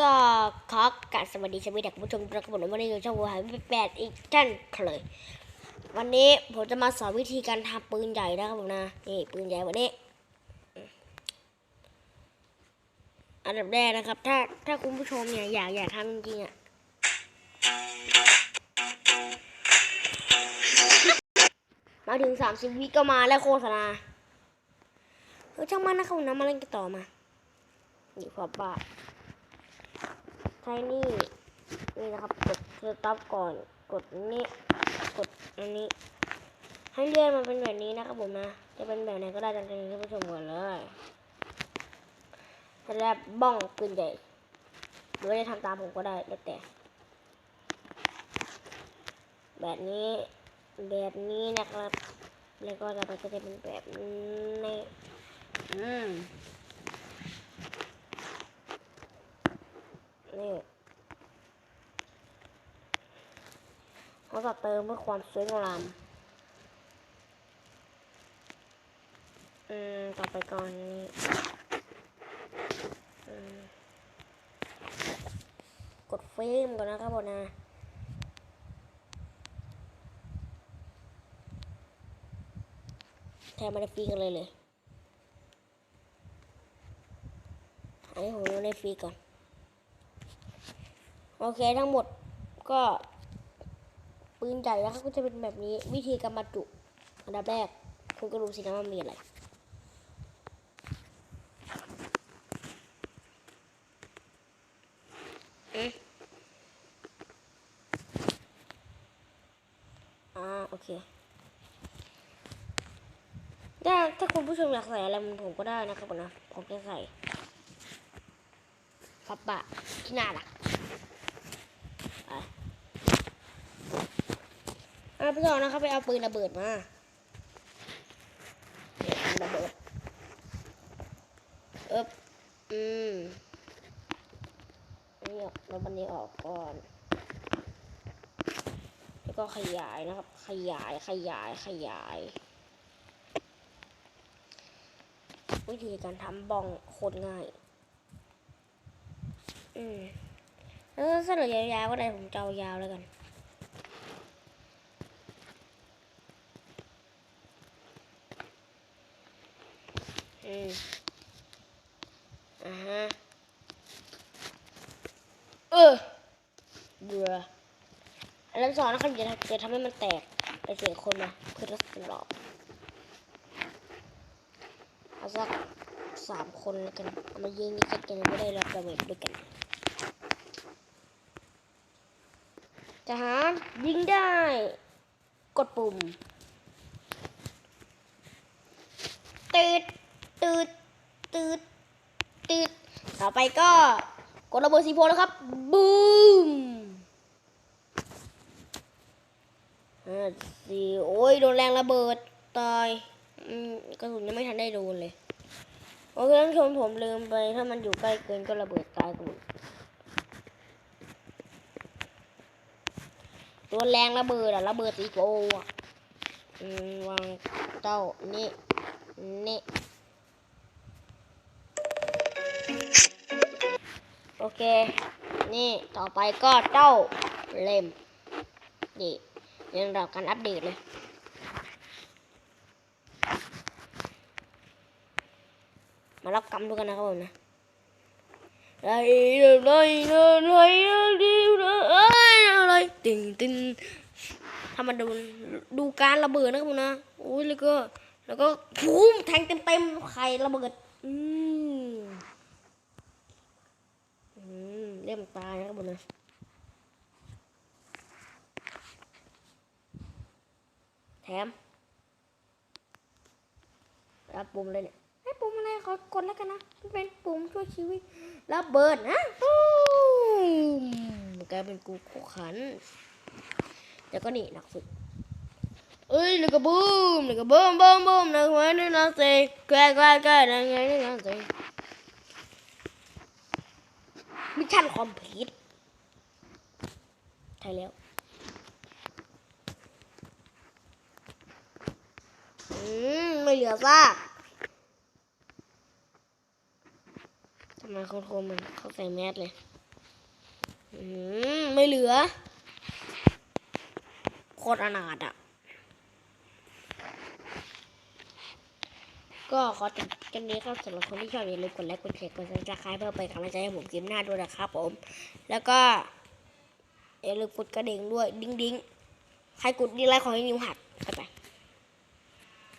ก็ขอกราบสวัสดีสวัสดีท่านผู้ชมทุกคนวันนี้อยู่ช่องวัวหายแปดอีกท่านเคยวันนี้ผมจะมาสอนวิธีการทำปืนใหญ่นะครับผมนะนี่ปืนใหญ่วันนี้ อันดับแรกนะครับ ถ้าถ้าคุณผู้ชมเนี่ยอยากอยากทำจริงๆอะมาถึงสามสิบวิก็มาแล้วโฆษณาเออช่างมันนะครับผมนะมาเล่นกันต่อมานี่พอบ้า ใช้นี่นี่นะครับกดสต็อปก่อนกดนี้กดอันนี้ ให้เลื่อนมันเป็นแบบนี้นะครับผมนะจะเป็นแบบไหนก็ได้ตามใจท่านผู้ชมก่อนเลยแต่แรกบ้องปืนใหญ่หรือว่าจะทำตามผมก็ได้แล้วแต่ แบบนี้แบบนี้นะครับ แล้วก็เราก็จะเป็นแบบนี้อืม นี่เขาจะเติมเพื่อความสวยงามอืมต่อไปก่อนนี้กดฟิล์มก่อนนะครับผมนะแทนมาในฟรีกันเลยเลย อันนี้ผมดูในฟรีก่อน โอเคทั้งหมดก็ปืนใหญ่นะครับก็จะเป็นแบบนี้วิธีการบรรจุอันดับแรกคุณก็รู้สินะว่ามีอะไรเอ๊ะอ่าโอเคถ้าถ้าคุณผู้ชมอยากใส่อะไรมันผมก็ได้นะครับผมนะผมจะใส่ปับปะที่หน้าล่ะอะอะ พี่สองนะครับไปเอาปืนระเบิดมาเนี่ยปืนระเบิดเอ๊บอืมนี่ออกแล้วมันนี้ออกก่อนแล้วก็ขยายนะครับ ขยายขยายขยายวิธีการทำบองโคตรง่าย อืมแล้วถ้าเหลือยาวๆก็ได้ผมจะเอายาวแล้วกัน อืมอ่าฮะ เออเบื่ออันนั้นสอนนะครับจะจะทำให้มันแตก ไปเสียคนนะเพื่อทดสอบเอาสักสามคนแล้วกันเอามายิงนี่กันไม่ได้รับระเบิดด้วยกันทหารยิงได้ กดปุ่มตืด ตืดตืดตืดต่อไปก็กดระเบิดสีโพแล้วครับ บูมอ่าสีโอ้ยโดนแรงระเบิดตายกระสุนยังไม่ทันได้โดนเลย โอเคท่านชมผมลืมไป ถ้ามันอยู่ใกล้เกินก็ระเบิดตายกันหมดตัวแรงระเบิดอะระเบิดสีโกอะวางเต้านี่นี่ อเค นี่ต่อไปก็เต้าเล่มนี่เรื่องราวการอัปเดตเลยมารับกรรมด้วยกันนะครับผมนะไรไรไรไรไรอะไรติงติงถ้ามันดูดูการระเบิดนะครับผมนะโอ้ยแล้วก็แล้วก็พุ่มแทงเต็มเต็มไข่ระเบิดอืมอื มเล่มตายนะครับผมนะแถมรับปุ่มเลยเนี่ยให้ปุ่มอะไรขอกดแล้วกันนะมันเป็นปุ่มช่วยชีวิตระเบิดนะปุ้มกลายเป็นกูขขัน แล้วก็นี่นักฝึกเอ้ยแล้วก็บูมแล้วก็บูมบูมบูมนะหัวนี่นักเตะแกล้งแกล้งแกล้นะไงนี่นักเตะ มิชชั่นคอมพลีทใช่แล้วอืมไม่เหลือซากทำไมเขาโทรมันเขาใส่แมสเลย อืมไม่เหลือโคตรอนาถอะ ก็ขอจบกันนี้ครับสำหรับคนที่ชอบอย่าลืมกดไลค์กดแชร์กดซับสไครป์เพื่อเป็นกำลังใจให้ผมคลิปหน้าด้วยนะครับผม แล้วก็อย่าลืมกดกระดิ่งด้วย ดิ้งดิ้งใครกดดีไลค์ขอให้นิ้วหักไป